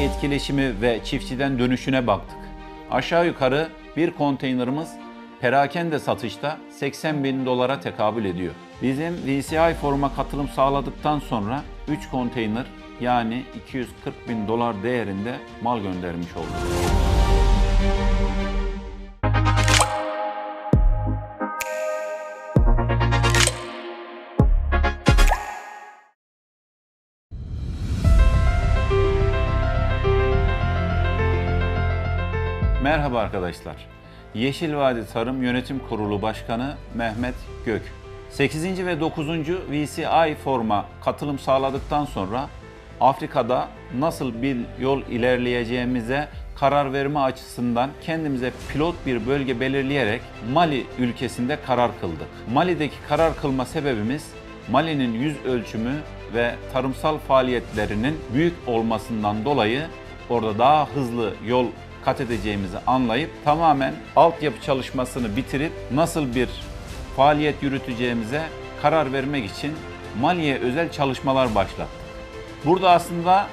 etkileşimi ve çiftçiden dönüşüne baktık. Aşağı yukarı bir konteynerimiz perakende satışta 80 bin dolara tekabül ediyor. Bizim VCI foruma katılım sağladıktan sonra 3 konteyner yani 240 bin dolar değerinde mal göndermiş olduk. Merhaba arkadaşlar. Yeşil Vadi Tarım Yönetim Kurulu Başkanı Mehmet Gök. 8. ve 9. VCI forma katılım sağladıktan sonra Afrika'da nasıl bir yol ilerleyeceğimize karar verme açısından kendimize pilot bir bölge belirleyerek Mali ülkesinde karar kıldık. Mali'deki karar kılma sebebimiz Mali'nin yüz ölçümü ve tarımsal faaliyetlerinin büyük olmasından dolayı orada daha hızlı yol kat edeceğimizi anlayıp tamamen altyapı çalışmasını bitirip nasıl bir faaliyet yürüteceğimize karar vermek için Mali'ye özel çalışmalar başlattık. Burada aslında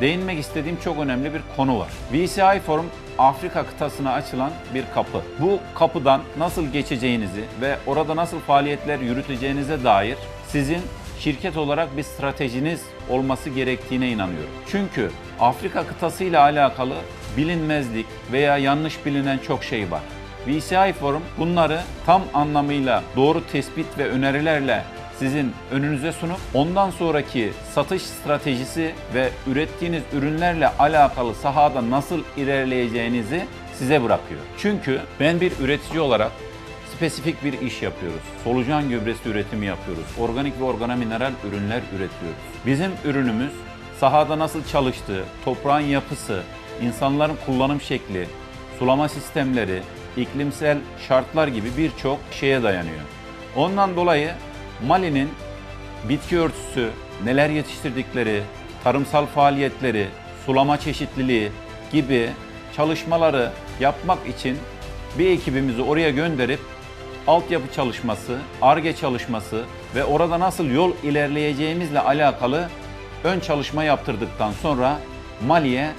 değinmek istediğim çok önemli bir konu var. VCI Forum Afrika kıtasına açılan bir kapı. Bu kapıdan nasıl geçeceğinizi ve orada nasıl faaliyetler yürüteceğinize dair sizin şirket olarak bir stratejiniz olması gerektiğine inanıyorum. Çünkü Afrika kıtası ile alakalı bilinmezlik veya yanlış bilinen çok şey var. VCI Forum bunları tam anlamıyla doğru tespit ve önerilerle sizin önünüze sunup ondan sonraki satış stratejisi ve ürettiğiniz ürünlerle alakalı sahada nasıl ilerleyeceğinizi size bırakıyor. Çünkü ben bir üretici olarak spesifik bir iş yapıyoruz. Solucan gübresi üretimi yapıyoruz. Organik ve organomineral ürünler üretiyoruz. Bizim ürünümüz sahada nasıl çalıştığı, toprağın yapısı, insanların kullanım şekli, sulama sistemleri, iklimsel şartlar gibi birçok şeye dayanıyor. Ondan dolayı Mali'nin bitki örtüsü, neler yetiştirdikleri, tarımsal faaliyetleri, sulama çeşitliliği gibi çalışmaları yapmak için bir ekibimizi oraya gönderip altyapı çalışması, ARGE çalışması ve orada nasıl yol ilerleyeceğimizle alakalı ön çalışma yaptırdıktan sonra Mali'ye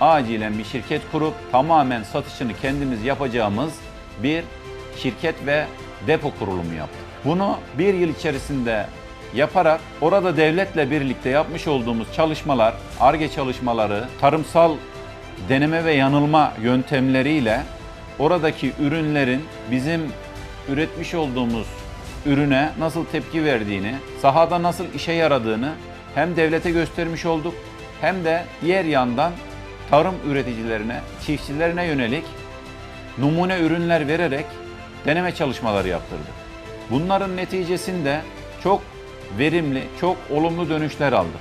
acilen bir şirket kurup tamamen satışını kendimiz yapacağımız bir şirket ve depo kurulumu yaptık. Bunu bir yıl içerisinde yaparak orada devletle birlikte yapmış olduğumuz çalışmalar, ARGE çalışmaları, tarımsal deneme ve yanılma yöntemleriyle oradaki ürünlerin bizim üretmiş olduğumuz ürüne nasıl tepki verdiğini, sahada nasıl işe yaradığını hem devlete göstermiş olduk hem de diğer yandan tarım üreticilerine, çiftçilerine yönelik numune ürünler vererek deneme çalışmaları yaptırdık. Bunların neticesinde çok verimli, çok olumlu dönüşler aldık.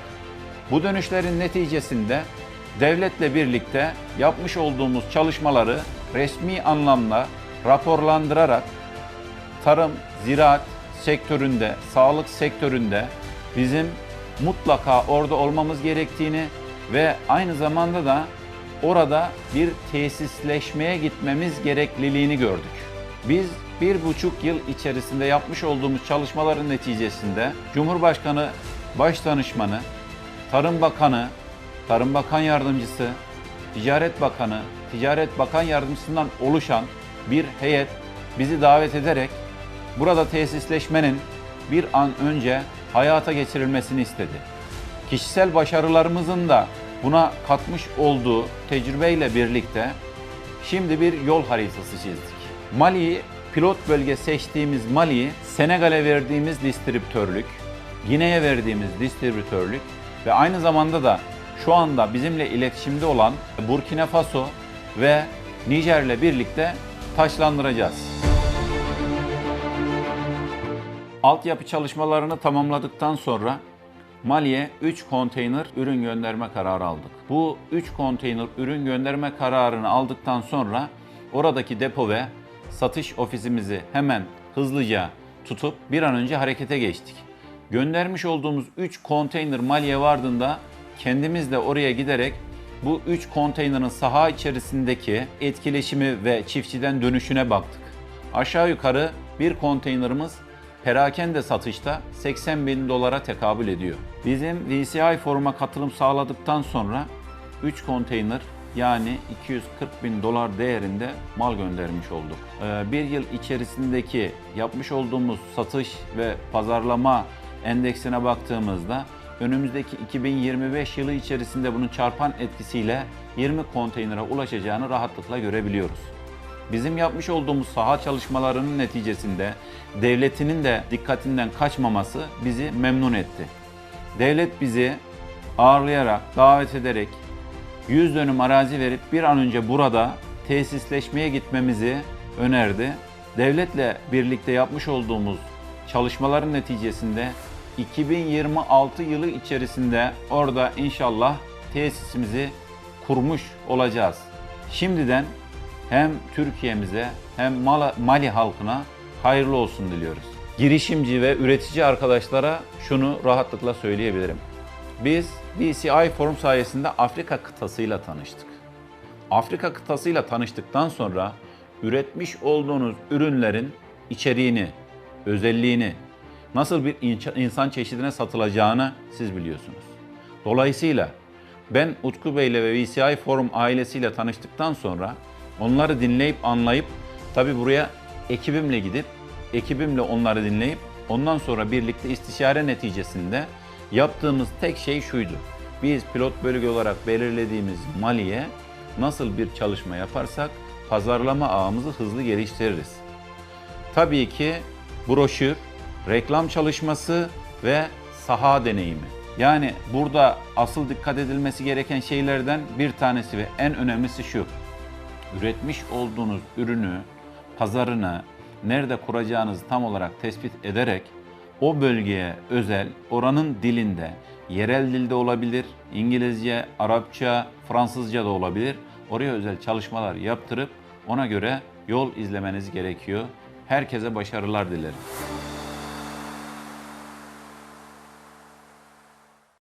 Bu dönüşlerin neticesinde devletle birlikte yapmış olduğumuz çalışmaları resmi anlamda raporlandırarak tarım, ziraat sektöründe, sağlık sektöründe bizim mutlaka orada olmamız gerektiğini ve aynı zamanda da orada bir tesisleşmeye gitmemiz gerekliliğini gördük. Biz bir buçuk yıl içerisinde yapmış olduğumuz çalışmaların neticesinde Cumhurbaşkanı Başdanışmanı, Tarım Bakanı, Tarım Bakan Yardımcısı, Ticaret Bakanı, Ticaret Bakan Yardımcısından oluşan bir heyet bizi davet ederek burada tesisleşmenin bir an önce hayata geçirilmesini istedi. Kişisel başarılarımızın da buna katmış olduğu tecrübeyle birlikte şimdi bir yol haritası çizdik. Mali'yi pilot bölge seçtiğimiz Mali'yi Senegal'e verdiğimiz distribütörlük, Gine'ye verdiğimiz distribütörlük ve aynı zamanda da şu anda bizimle iletişimde olan Burkina Faso ve Nijer'le birlikte taşlandıracağız. Altyapı çalışmalarını tamamladıktan sonra Mali'ye 3 konteyner ürün gönderme kararı aldık. Bu 3 konteyner ürün gönderme kararını aldıktan sonra oradaki depo ve satış ofisimizi hemen hızlıca tutup bir an önce harekete geçtik. Göndermiş olduğumuz 3 konteyner Mali'ye vardığında kendimiz de oraya giderek bu 3 konteynerin saha içerisindeki etkileşimi ve çiftçiden dönüşüne baktık. Aşağı yukarı bir konteynerimiz perakende satışta 80 bin dolara tekabül ediyor. Bizim VCI foruma katılım sağladıktan sonra 3 konteyner yani 240 bin dolar değerinde mal göndermiş olduk. Ee, Bir yıl içerisindeki yapmış olduğumuz satış ve pazarlama endeksine baktığımızda önümüzdeki 2025 yılı içerisinde bunun çarpan etkisiyle 20 konteynere ulaşacağını rahatlıkla görebiliyoruz. Bizim yapmış olduğumuz saha çalışmalarının neticesinde devletinin de dikkatinden kaçmaması bizi memnun etti. Devlet bizi ağırlayarak, davet ederek 100 dönüm arazi verip bir an önce burada tesisleşmeye gitmemizi önerdi. Devletle birlikte yapmış olduğumuz çalışmaların neticesinde 2026 yılı içerisinde orada inşallah tesisimizi kurmuş olacağız. Şimdiden hem Türkiye'mize hem Mali halkına hayırlı olsun diliyoruz. Girişimci ve üretici arkadaşlara şunu rahatlıkla söyleyebilirim. Biz BCI Forum sayesinde Afrika kıtasıyla tanıştık. Afrika kıtasıyla tanıştıktan sonra üretmiş olduğunuz ürünlerin içeriğini, özelliğini, nasıl bir insan çeşidine satılacağını siz biliyorsunuz. Dolayısıyla ben Utku Bey ile ve VCI Forum ailesiyle tanıştıktan sonra onları dinleyip anlayıp tabi buraya ekibimle gidip ekibimle onları dinleyip ondan sonra birlikte istişare neticesinde yaptığımız tek şey şuydu. Biz pilot bölge olarak belirlediğimiz Mali'ye nasıl bir çalışma yaparsak pazarlama ağımızı hızlı geliştiririz. Tabii ki broşür, reklam çalışması ve saha deneyimi. Yani burada asıl dikkat edilmesi gereken şeylerden bir tanesi ve en önemlisi şu. Üretmiş olduğunuz ürünü, pazarını nerede kuracağınızı tam olarak tespit ederek o bölgeye özel oranın dilinde, yerel dilde olabilir, İngilizce, Arapça, Fransızca da olabilir. Oraya özel çalışmalar yaptırıp ona göre yol izlemeniz gerekiyor. Herkese başarılar dilerim.